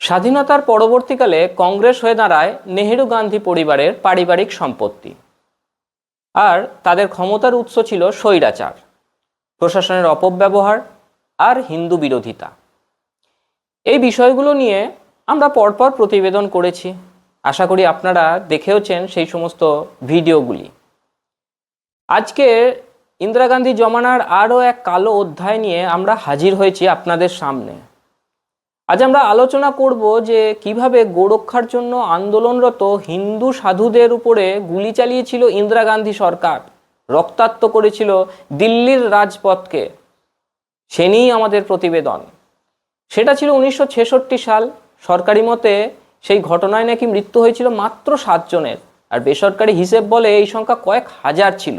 স্বাধীনতার পরবর্তীকালে কংগ্রেস হয়ে দাঁড়ায় নেহেরু গান্ধী পরিবারের পারিবারিক সম্পত্তি। আর তাদের ক্ষমতার উৎস ছিল স্বৈরাচার, প্রশাসনের অপব্যবহার আর হিন্দু বিরোধিতা। এই বিষয়গুলো নিয়ে আমরা পরপর প্রতিবেদন করেছি। আশা করি আপনারা দেখেওছেন সেই সমস্ত ভিডিওগুলি। আজকে ইন্দিরা গান্ধী জমানার আরও এক কালো অধ্যায় নিয়ে আমরা হাজির হয়েছি আপনাদের সামনে। আজ আমরা আলোচনা করব যে কীভাবে গোরক্ষার জন্য আন্দোলনরত হিন্দু সাধুদের উপরে গুলি চালিয়েছিল ইন্দিরা গান্ধী সরকার, রক্তাক্ত করেছিল দিল্লির রাজপথকে। সে নিয়েই আমাদের প্রতিবেদন। সেটা ছিল উনিশশো ছেষট্টি সাল। সরকারি মতে সেই ঘটনায় নাকি মৃত্যু হয়েছিল মাত্র সাতজনের আর বেসরকারি হিসেব বলে এই সংখ্যা কয়েক হাজার ছিল।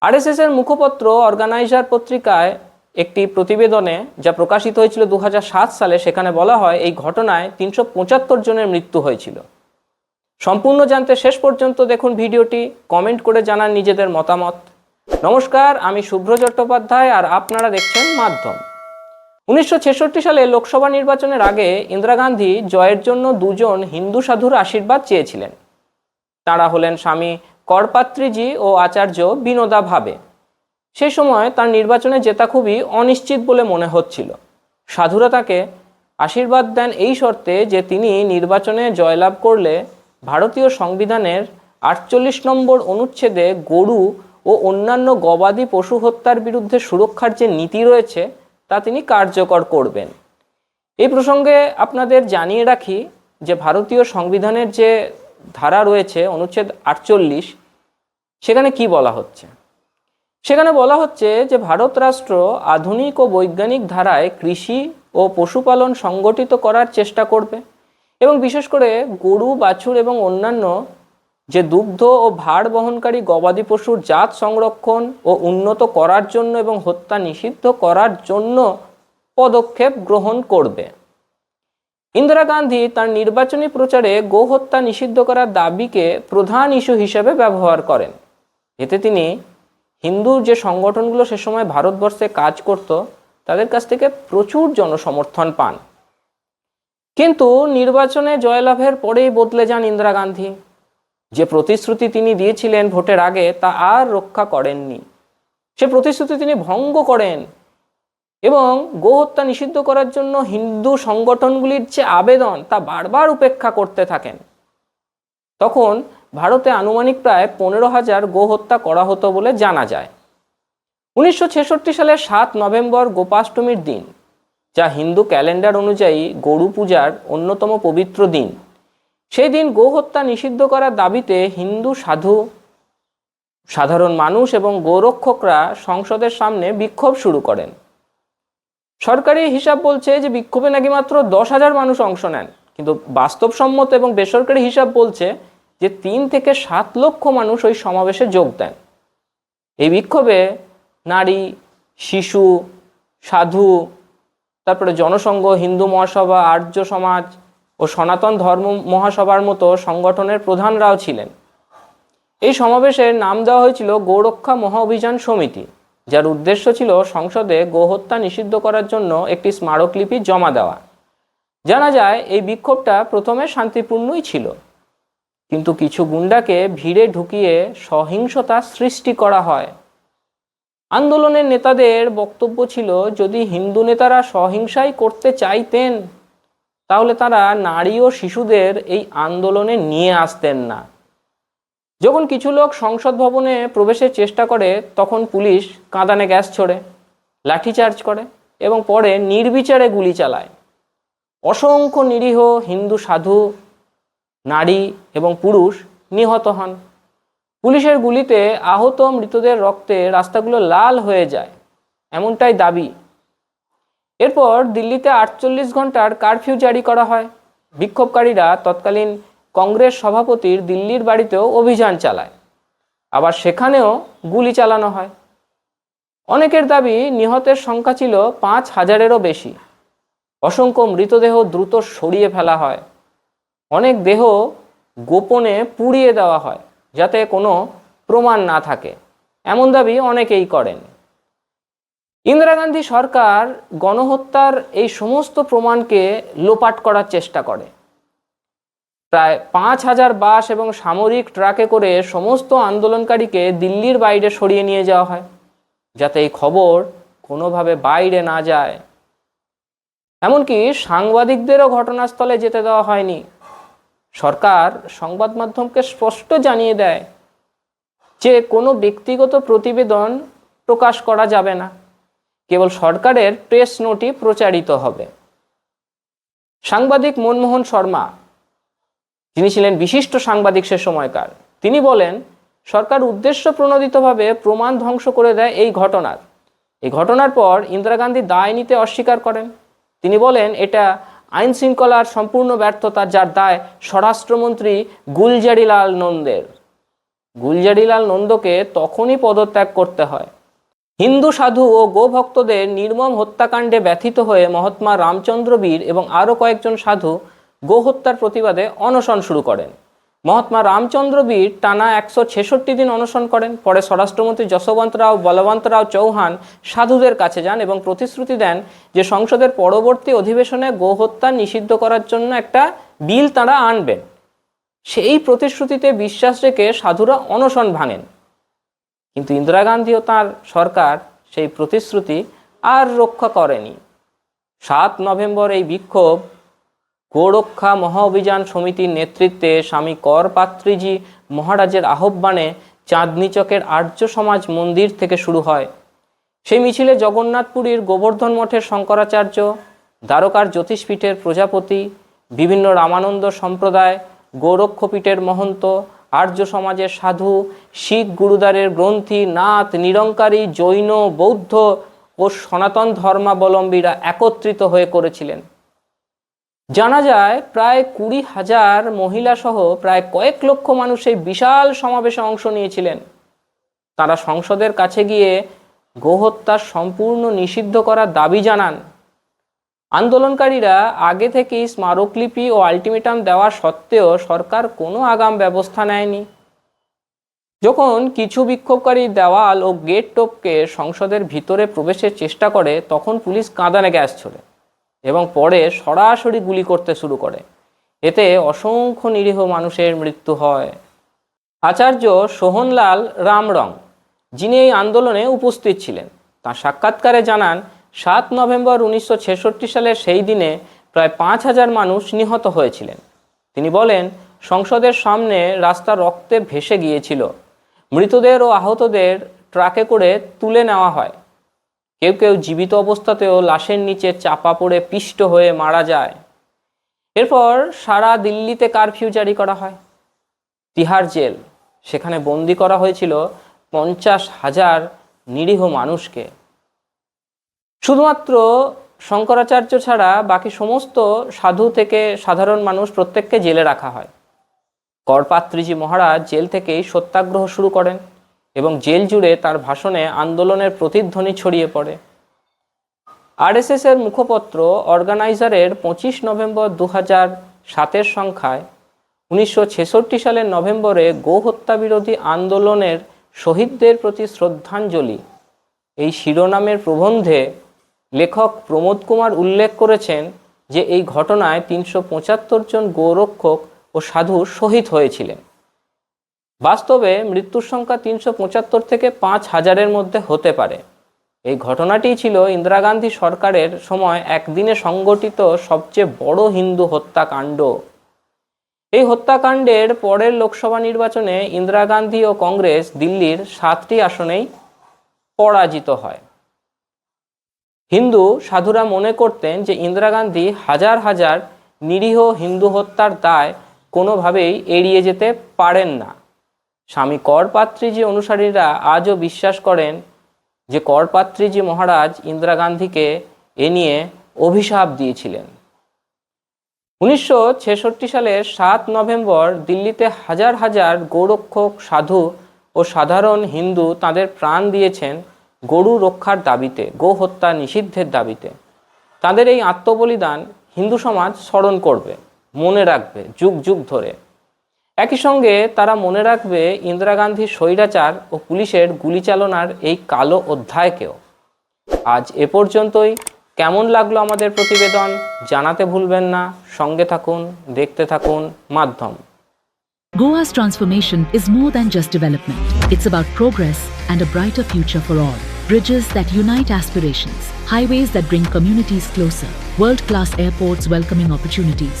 আরএসএস এর মুখপত্র অর্গানাইজার পত্রিকায় একটি প্রতিবেদনে যা প্রকাশিত হয়েছিল দু হাজার সাত সালে, সেখানে বলা হয় এই ঘটনায় তিনশো পঁচাত্তর জনের মৃত্যু হয়েছিল। সম্পূর্ণ জানতে শেষ পর্যন্ত দেখুন ভিডিওটি, কমেন্ট করে জানান নিজেদের মতামত। নমস্কার, আমি শুভ্র চট্টোপাধ্যায় আর আপনারা দেখছেন মাধ্যম। উনিশশো ছেষট্টি সালে লোকসভা নির্বাচনের আগে ইন্দিরা গান্ধী জয়ের জন্য দুজন হিন্দু সাধুর আশীর্বাদ চেয়েছিলেন। তাঁরা হলেন স্বামী করপাত্রীজি ও আচার্য বিনোদা ভাবে। সেই সময় তার নির্বাচনে জেতা খুবই অনিশ্চিত বলে মনে হচ্ছিল। সাধুরা তাকে আশীর্বাদ দেন এই শর্তে যে তিনি নির্বাচনে জয়লাভ করলে ভারতীয় সংবিধানের আটচল্লিশ নম্বর অনুচ্ছেদে গরু ও অন্যান্য গবাদি পশু হত্যার বিরুদ্ধে সুরক্ষার যে নীতি রয়েছে, তা তিনি কার্যকর করবেন। এই প্রসঙ্গে আপনাদের জানিয়ে রাখি যে ভারতীয় সংবিধানের যে ধারা রয়েছে অনুচ্ছেদ আটচল্লিশ, সেখানে কি বলা হচ্ছে? সেখানে বলা হচ্ছে যে ভারত রাষ্ট্র আধুনিক ও বৈজ্ঞানিক ধারায় কৃষি ও পশুপালন সংগঠিত করার চেষ্টা করবে এবং বিশেষ করে গরু, বাছুর এবং অন্যান্য যে দুগ্ধ ও ভাড় বহনকারী গবাদি পশুর জাত সংরক্ষণ ও উন্নত করার জন্য এবং হত্যা নিষিদ্ধ করার জন্য পদক্ষেপ গ্রহণ করবে। ইন্দিরা গান্ধী তার নির্বাচনী প্রচারে গোহত্যা নিষিদ্ধ করার দাবিকে প্রধান ইস্যু হিসেবে ব্যবহার করেন। এতে তিনি হিন্দু যে সংগঠনগুলো সে সময় ভারতবর্ষে কাজ করত, তাদের কাছ থেকে প্রচুর জনসমর্থন পান। কিন্তু নির্বাচনে জয়লাভের পরেই বদলে যান ইন্দিরা গান্ধী। যে প্রতিশ্রুতি তিনি দিয়েছিলেন ভোটের আগে, তা আর রক্ষা করেননি। সে প্রতিশ্রুতি তিনি ভঙ্গ করেন এবং গোহত্যা নিষিদ্ধ করার জন্য হিন্দু সংগঠনগুলির যে আবেদন, তা বারবার উপেক্ষা করতে থাকেন। তখন ভারতে আনুমানিক প্রায় পনেরো হাজার গোহত্যা করা হতো বলে জানা যায়। উনিশশো ছেষট্টি সালের সাত নভেম্বর গোপাষ্টমীর দিন, যা হিন্দু ক্যালেন্ডার অনুযায়ী গরু পূজার অন্যতম পবিত্র দিন। সেই দিন গোহত্যা নিষিদ্ধ করার দাবিতে হিন্দু, সাধু, সাধারণ মানুষ এবং গোরক্ষকরা সংসদের সামনে বিক্ষোভ শুরু করেন। সরকারি হিসাব বলছে যে বিক্ষোভে নাকি মাত্র দশ হাজার মানুষ অংশ নেন, কিন্তু বাস্তবসম্মত এবং বেসরকারি হিসাব বলছে যে তিন থেকে সাত লক্ষ মানুষ ওই সমাবেশে যোগ দেন। এই বিক্ষোভে নারী, শিশু, সাধু, তারপরে জনসংঘ, হিন্দু মহাসভা, আর্য সমাজ ও সনাতন ধর্ম মহাসভার মতো সংগঠনের প্রধানরাও ছিলেন। এই সমাবেশের নাম দেওয়া হয়েছিল গৌরক্ষা মহা অভিযান সমিতি, যার উদ্দেশ্য ছিল সংসদে গোহত্যা নিষিদ্ধ করার জন্য একটি স্মারকলিপি জমা দেওয়া। জানা যায়, এই বিক্ষোভটা প্রথমে শান্তিপূর্ণই ছিল। কিন্তু কিছু গুন্ডাকে ভিড়ে ঢুকিয়ে সহিংসতা সৃষ্টি করা হয়। আন্দোলনের নেতাদের বক্তব্য ছিল, যদি হিন্দু নেতারা সহিংসাই করতে চাইতেন, তাহলে তারা নারী ও শিশুদের এই আন্দোলনে নিয়ে আসতেন না। যখন কিছু লোক সংসদ ভবনে প্রবেশের চেষ্টা করে, তখন পুলিশ কাঁদানে গ্যাস ছোড়ে, লাঠিচার্জ করে এবং পরে নির্বিচারে গুলি চালায়। অসংখ্য নিরীহ হিন্দু সাধু নারী এবং পুরুষ নিহত হন। পুলিশের গুলিতে আহত মৃতদের রক্তে রাস্তাগুলো লাল হয়ে যায়, এমনটাই দাবি। এরপর দিল্লিতে আটচল্লিশ ঘণ্টার কারফিউ জারি করা হয়। বিক্ষোভকারীরা তৎকালীন কংগ্রেস সভাপতির দিল্লির বাড়িতেও অভিযান চালায়। আবার সেখানেও গুলি চালানো হয়। অনেকের দাবি, নিহতের সংখ্যা ছিল পাঁচ হাজারেরও বেশি। অসংখ্য মৃতদেহ দ্রুত সরিয়ে ফেলা হয়। অনেক দেহ গোপনে পুড়িয়ে দেওয়া হয় যাতে কোনো প্রমাণ না থাকে। এমন দাবি অনেকেই করেন। ইন্দিরা গান্ধী সরকার গণহত্যার এই সমস্ত প্রমাণকে লোপাট করার চেষ্টা করে। প্রায় পাঁচ হাজার বাস এবং সামরিক ট্রাকে করে সমস্ত আন্দোলনকারীকে দিল্লির বাইরে সরিয়ে নিয়ে যাওয়া হয়, যাতে এই খবর কোনোভাবে বাইরে না যায়। এমনকি সাংবাদিকদেরও ঘটনাস্থলে যেতে দেওয়া হয়নি। সরকার সংবাদ মাধ্যমকে স্পষ্ট জানিয়ে দেয় যে কোনো ব্যক্তিগত প্রতিবেদন প্রকাশ করা যাবে না। কেবল সরকারের প্রেস নোটই প্রচারিত হবে। সাংবাদিক মনমোহন শর্মা, যিনি ছিলেন বিশিষ্ট সাংবাদিক সে সময়কার, তিনি বলেন, সরকার উদ্দেশ্য প্রণোদিতভাবে প্রমাণ ধ্বংস করে দেয় এই ঘটনার। এই ঘটনার পর ইন্দিরা গান্ধী দায় নিতে অস্বীকার করেন। তিনি বলেন, এটা আইন শৃঙ্খলার সম্পূর্ণ ব্যর্থতা যার দায় স্বরাষ্ট্রমন্ত্রী গুলজারিলাল নন্দের। গুলজারিলাল নন্দকে তখনই পদত্যাগ করতে হয়। হিন্দু, সাধু ও গোভক্তদের নির্মম হত্যাকাণ্ডে ব্যথিত হয়ে মহাত্মা রামচন্দ্র বীর এবং আরও কয়েকজন সাধু গোহত্যার প্রতিবাদে অনশন শুরু করেন। মহাত্মা রামচন্দ্র বীর টানা একশো ছেষট্টি দিন অনশন করেন। পরে স্বরাষ্ট্রমন্ত্রী যশবন্ত রাও, বলবন্ত রাও চৌহান সাধুদের কাছে যান এবং প্রতিশ্রুতি দেন যে সংসদের পরবর্তী অধিবেশনে গোহত্যা নিষিদ্ধ করার জন্য একটা বিল তাঁরা আনবেন। সেই প্রতিশ্রুতিতে বিশ্বাস রেখে সাধুরা অনশন ভাঙেন। কিন্তু ইন্দিরা গান্ধী ও তাঁর সরকার সেই প্রতিশ্রুতি আর রক্ষা করেনি। সাত নভেম্বর এই বিক্ষোভ গোরক্ষা মহাঅভিযান সমিতির নেতৃত্বে স্বামী করপাত্রীজি মহারাজের আহ্বানে চাঁদনি চকের আর্য সমাজ মন্দির থেকে শুরু হয়। সেই মিছিলে জগন্নাথপুরীর গোবর্ধন মঠের শঙ্করাচার্য, দ্বারকার জ্যোতিষপীঠের প্রজাপতি, বিভিন্ন রামানন্দ সম্প্রদায়, গৌরক্ষপীঠের মহন্ত, আর্য সমাজের সাধু, শিখ গুরুদ্বারের গ্রন্থি, নাথ, নিরঙ্কারী, জৈন, বৌদ্ধ ও সনাতন ধর্মাবলম্বীরা একত্রিত হয়ে করেছিলেন। জানা যায়, প্রায় কুড়ি হাজার মহিলা সহ প্রায় কয়েক লক্ষ মানুষ এই বিশাল সমাবেশে অংশ নিয়েছিলেন। তারা সংসদের কাছে গিয়ে গোহত্যার সম্পূর্ণ নিষিদ্ধ করার দাবি জানান। আন্দোলনকারীরা আগে থেকেই স্মারকলিপি ও আলটিমেটাম দেওয়া সত্ত্বেও সরকার কোনো আগাম ব্যবস্থা নেয়নি। যখন কিছু বিক্ষোভকারী দেওয়াল ও গেট টপকে সংসদের ভিতরে প্রবেশের চেষ্টা করে, তখন পুলিশ কাঁদানে গ্যাস ছোড়ে। এবং পরে সরাসরি গুলি করতে শুরু করে। এতে অসংখ্য নিরীহ মানুষের মৃত্যু হয়। আচার্য সোহনলাল রামরং, যিনি এই আন্দোলনে উপস্থিত ছিলেন, তার সাক্ষাৎকারে জানান, সাত নভেম্বর উনিশশো সালের সেই দিনে প্রায় পাঁচ হাজার মানুষ নিহত হয়েছিলেন। তিনি বলেন, সংসদের সামনে রাস্তা রক্তে ভেসে গিয়েছিল। মৃতদের ও আহতদের ট্রাকে করে তুলে নেওয়া হয়। কেউ কেউ জীবিত অবস্থাতেও লাশের নিচে চাপা পড়ে পিষ্ট হয়ে মারা যায়। এরপর সারা দিল্লিতে কারফিউ জারি করা হয়। তিহার জেল, সেখানে বন্দি করা হয়েছিল পঞ্চাশ হাজার নিরীহ মানুষকে। শুধুমাত্র শঙ্করাচার্য ছাড়া বাকি সমস্ত সাধু থেকে সাধারণ মানুষ প্রত্যেককে জেলে রাখা হয়। করপাত্রীজি মহারাজ জেল থেকেই সত্যাগ্রহ শুরু করেন। এবং জেল জুড়ে তার ভাষণে আন্দোলনের প্রতিধ্বনি ছড়িয়ে পড়ে। আরএসএস এর মুখপত্র অর্গানাইজারের পঁচিশ নভেম্বর দু হাজার সাতের সংখ্যায় উনিশশো ছেষট্টি সালের নভেম্বরে গো হত্যা বিরোধী আন্দোলনের শহীদদের প্রতি শ্রদ্ধাঞ্জলি। এই শিরোনামের প্রবন্ধে লেখক প্রমোদ কুমার উল্লেখ করেছেন যে এই ঘটনায় তিনশো পঁচাত্তর জন গোরক্ষক ও সাধু শহীদ হয়েছিলেন। বাস্তবে মৃত্যুর সংখ্যা তিনশো পঁচাত্তর থেকে পাঁচ হাজারের মধ্যে হতে পারে। এই ঘটনাটি ছিল ইন্দিরা গান্ধী সরকারের সময় একদিনে সংগঠিত সবচেয়ে বড় হিন্দু হত্যাকাণ্ড। এই হত্যাকাণ্ডের পরের লোকসভা নির্বাচনে ইন্দিরা গান্ধী ও কংগ্রেস দিল্লির সাতটি আসনেই পরাজিত হয়। হিন্দু সাধুরা মনে করতেন যে ইন্দিরা গান্ধী হাজার হাজার নিরীহ হিন্দু হত্যার দায় কোনোভাবেই এড়িয়ে যেতে পারেন না। স্বামী করপাত্রীজি অনুসারীরা আজও বিশ্বাস করেন যে করপাত্রীজি মহারাজ ইন্দিরা গান্ধীকে এ নিয়ে অভিশাপ দিয়েছিলেন। উনিশশো ছেষট্টি সালের সাত নভেম্বর দিল্লিতে হাজার হাজার গৌরক্ষক, সাধু ও সাধারণ হিন্দু তাদের প্রাণ দিয়েছেন গরু রক্ষার দাবিতে, গো হত্যা নিষিদ্ধের দাবিতে। তাদের এই আত্মবলিদান হিন্দু সমাজ স্মরণ করবে, মনে রাখবে যুগ যুগ ধরে। একই সঙ্গে তারা মনে রাখবে ইন্দিরা গান্ধীর স্বৈরাচার ও পুলিশের গুলি চালনার এই কালো অধ্যায়কেও আজ এ পর্যন্তই কেমন লাগল আমাদের প্রতিবেদন জানাতে ভুলবেন না সঙ্গে থাকুন দেখতে থাকুন মাধ্যম Goa's transformation is more than just development. It's about progress and a brighter future for all. Bridges that unite aspirations, highways that bring communities closer, world class airports welcoming opportunities.